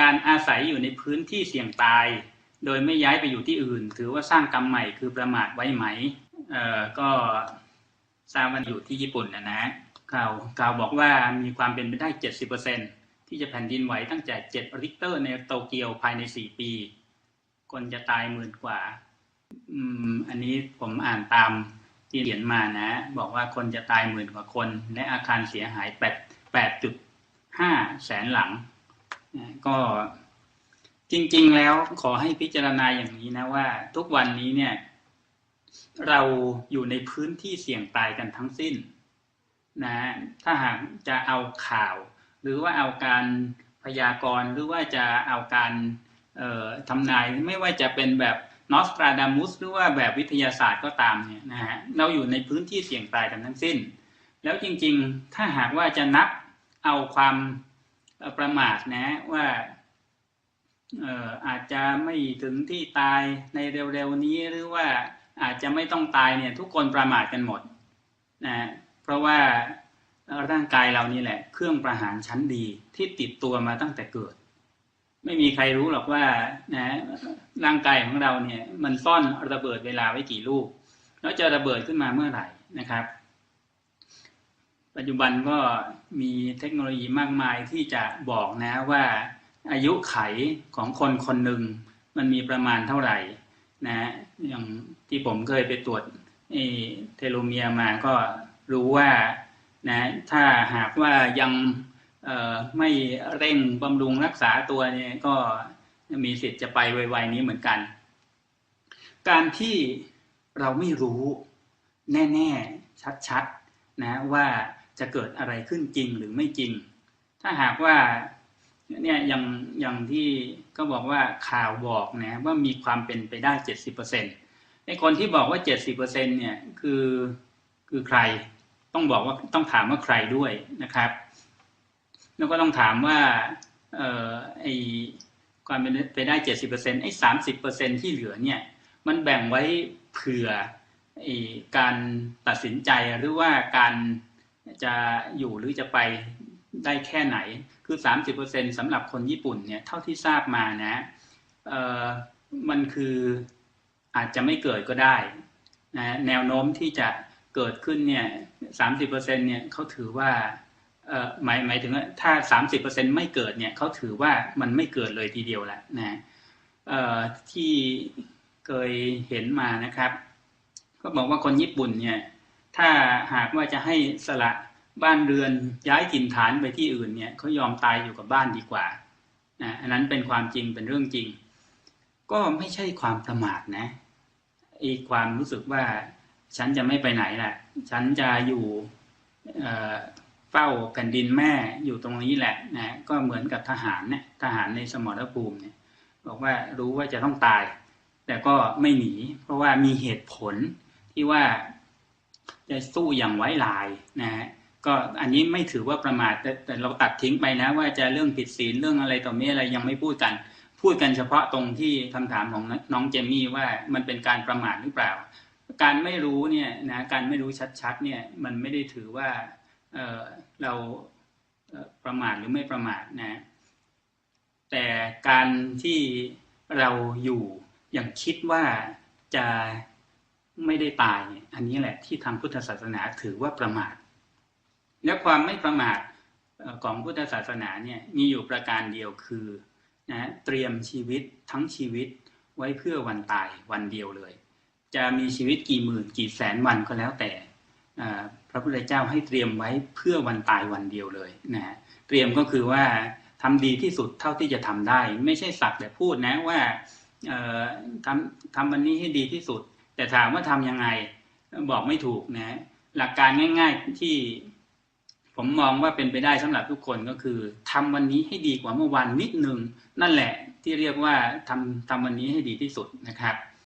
การอาศัยอยู่ในพื้นที่เสี่ยงตาย โดยไม่ย้ายไปอยู่ที่อื่น ถือว่าสร้างกรรมใหม่คือประมาทไว้ไหมเอ่อก็ทราบว่าอยู่ที่ญี่ปุ่นนะนะข่าวข่าวบอกว่ามีความเป็นไปได้ 70%ที่จะแผ่นดินไหวตั้งแต่7ริกเตอร์ในโตเกียวภายใน 4 ปี คนจะตายหมื่นกว่าอืมอันนี้ผมอ่านตามที่เขียนมานะ บอกว่าคนจะตายหมื่นกว่าคน และอาคารเสียหาย8 8.5 แสนหลัง ก็จริง ๆ แล้วขอให้พิจารณาอย่างนี้นะว่า ทุกวันนี้เนี่ย เราอยู่ในพื้นที่เสี่ยงตายกันทั้งสิ้นนะถ้าหากจะเอาข่าว หรือว่าเอาการพยากรณ์หรือว่าจะเอาการออทำนายไม่ว่าจะเป็นแบบนอสตราดามุสหรือว่าแบบวิทยาศาสตร์ก็ตามเนี่ยนะฮะเราอยู่ในพื้นที่เสี่ยงตายกันทั้งสิ้น แล้วจริง ๆ ถ้าหากว่าจะนับเอาความ ประมาทนะว่าเอ่ออาจจะไม่ถึงที่ตายในเร็วๆนี้หรือว่าอาจจะไม่ต้องตายเนี่ยทุกคนประมาทกันหมดนะเพราะว่าร่างกายเรานี่แหละ เครื่องประหารชั้นดีที่ติดตัวมาตั้งแต่เกิด ไม่มีใครรู้หรอกว่านะร่างกายของเราเนี่ยมันซ่อนระเบิดเวลาไว้กี่ลูก แล้วจะระเบิดขึ้นมาเมื่อไหร่นะครับ ปัจจุบันก็มีเทคโนโลยีมากมายที่จะบอกนะว่าอายุไขของคนคนหนึ่งมันมีประมาณเท่าไหร่นะอย่างที่ผมเคยไปตรวจเอ่อเทโลเมียมาก็รู้ว่านะถ้าหากว่ายังไม่เร่งบำรุงรักษาตัวเนี่ยก็มีสิทธิ์จะไปไวๆนี้เหมือนกัน การที่เราไม่รู้แน่ ๆ ชัด ๆ นะว่า จะเกิดอะไรขึ้นจริงหรือไม่จริง ถ้าหากว่าเนี่ยอย่างอย่างที่ก็บอกว่าข่าวบอกนะว่ามีความเป็นไปได้เจ็ดสิบเปอร์เซ็นต์ไอ้คนที่บอกว่าเจ็ดสิบเปอร์เซ็นต์เนี่ยคือคือใครต้องบอกว่าต้องถามว่าใครด้วยนะครับ แล้วก็ต้องถามว่าเอ่อไอความเป็นไปได้เจ็ดสิบเปอร์เซ็นต์ไอ้สามสิบเปอร์เซ็นที่เหลือเนี่ยมันแบ่งไว้เผื่อไอ้การตัดสินใจหรือว่าการ จะอยู่หรือจะไปได้แค่ไหน คือสามสิบเปอร์เซ็นสำหรับคนญี่ปุ่นเนี่ยเท่าที่ทราบมานะเออมันคืออาจจะไม่เกิดก็ได้นะแนวโน้มที่จะเกิดขึ้นเนี่ยสามสิบเปอร์เซ็นเนี่ยเขาถือว่าเอ่อหมายหมายถึงว่าถ้าสามสิบเปอร์เซ็นไม่เกิดเนี่ยเขาถือว่ามันไม่เกิดเลยทีเดียวแหละนะเอ่อที่เคยเห็นมานะครับ ก็บอกว่าคนญี่ปุ่นเนี่ย ถ้าหากว่าจะให้สละบ้านเรือนย้ายถิ่นฐานไปที่อื่นเนี่ยเขายอมตายอยู่กับบ้านดีกว่านะอันนั้นเป็นความจริงเป็นเรื่องจริง ก็ไม่ใช่ความประมาทนะอีกความรู้สึกว่าฉันจะไม่ไปไหนแหละฉันจะอยู่เอ่อเฝ้าแผ่นดินแม่อยู่ตรงนี้แหละนะก็เหมือนกับทหารเนี่ยทหารในสมรภูมิเนี่ยบอกว่ารู้ว่าจะต้องตาย แต่ก็ไม่หนี เพราะว่ามีเหตุผลที่ว่า จะสู้อย่างไว้ลายนะฮะก็อันนี้ไม่ถือว่าประมาทแต่แต่เราตัดทิ้งไปนะ ว่าจะเรื่องผิดศีลเรื่องอะไรต่อมีอะไรยังไม่พูดกัน พูดกันเฉพาะตรงที่คำถามของน้องเจมี่ว่ามันเป็นการประมาทหรือเปล่า การไม่รู้เนี่ยนะการไม่รู้ชัดๆเนี่ยมันไม่ได้ถือว่าเเราประมาทหรือไม่ประมาทนะ แต่การที่เราอยู่อย่างคิดว่าจะ ไม่ได้ตายเนี่ยอันนี้แหละที่ทางพุทธศาสนาถือว่าประมาท และความไม่ประมาทของพุทธศาสนาเนี่ยมีอยู่ประการเดียวคือนะเตรียมชีวิตทั้งชีวิตไว้เพื่อวันตายวันเดียวเลย จะมีชีวิตกี่หมื่นกี่แสนวันก็แล้วแต่พระพุทธเจ้าให้เตรียมไว้เพื่อวันตายวันเดียวเลยนะฮะเตรียมก็คือว่าทำดีที่สุดเท่าที่จะทำได้ ไม่ใช่สักแต่พูดนะว่าทำทำวันนี้ให้ดีที่สุด แต่ถามว่าทำยังไงบอกไม่ถูกนะ หลักการง่าย ๆที่ผมมองว่าเป็นไปได้สำหรับทุกคนก็คือทำวันนี้ให้ดีกว่าเมื่อวานนิดนึง นั่นแหละที่เรียกว่าทำทำวันนี้ให้ดีที่สุดนะครับ